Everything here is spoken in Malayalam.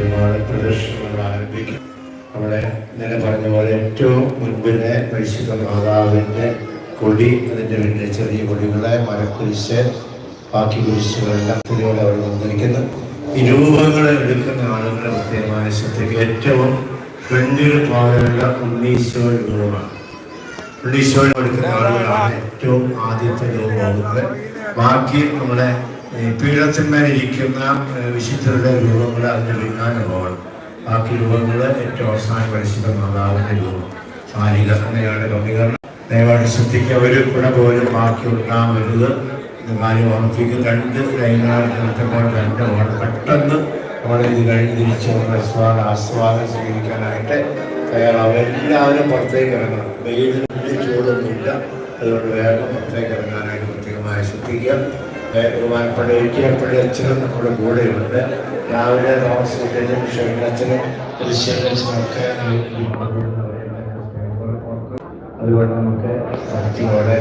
പെരുമാൾ പ്രദർശനങ്ങൾ ആരംഭിക്കും. അവിടെ ഇന്നലെ പറഞ്ഞ പോലെ ഏറ്റവും മുൻപിലെ പരിശുദ്ധ മാതാവിന്റെ കൊടി അതിന്റെ പിന്നിലെ ചെറിയ കൊടികളെ മരക്കുരിശ് ബാക്കി കുരിശുകളെല്ലാം കുടികളെ അവർ വന്നിരിക്കുന്നു. ഈ രൂപങ്ങൾ എടുക്കുന്ന ആളുകളെ പ്രത്യേകമായ ശ്രദ്ധയ്ക്ക് ഏറ്റവും ഫ്രണ്ടിൽ പോലുള്ള ഉണ്ണീശോ രൂപമാണ്. ഉണ്ണീശോ എടുക്കുന്ന ആളുകളാണ് ഏറ്റവും ആദ്യത്തെ രൂപമാകുന്നത് ബാക്കി നമ്മുടെ ഏഹ്, വിശുദ്ധരുടെ രൂപങ്ങൾ അതിന്റെ പോകണം ബാക്കി രൂപങ്ങൾ ഏറ്റവും അവസാന പരിശുദ്ധ മാതാവിന്റെ രൂപം. മാലിക അങ്ങനെയാണ് ക്രമീകരണം. ദയവായിട്ട് ശ്രദ്ധിക്കുക ഒരു കുട പോലും ബാക്കി ഉണ്ടാവരുത് എന്ന് കാര്യം ഓർമ്മിപ്പിക്കും രണ്ട് ലൈനാൾ രണ്ട് ഓണം പെട്ടെന്ന് അവിടെ ഇത് കഴിഞ്ഞ് തിരിച്ച് ആസ്വാദ ആസ്വാദം സ്വീകരിക്കാനായിട്ട് തയ്യാറാവും എല്ലാവരും പുറത്തേക്ക് ഇറങ്ങണം. വെയിലിന് ചൂടൊന്നുമില്ല. അതുകൊണ്ട് വേഗം പുറത്തേക്ക് ഇറങ്ങാനായിട്ട് പ്രത്യേകമായി ശ്രദ്ധിക്കുക. ബഹുമാനപ്പെട്ട ഇരിക്കപ്പള്ളി അച്ഛനും നമ്മുടെ കൂടെയുണ്ട് രാവിലെ താമസിക്കുന്ന ദൃശ്യനും ഒക്കെ അതുകൊണ്ട് നമുക്ക് ഭക്തിയോടെ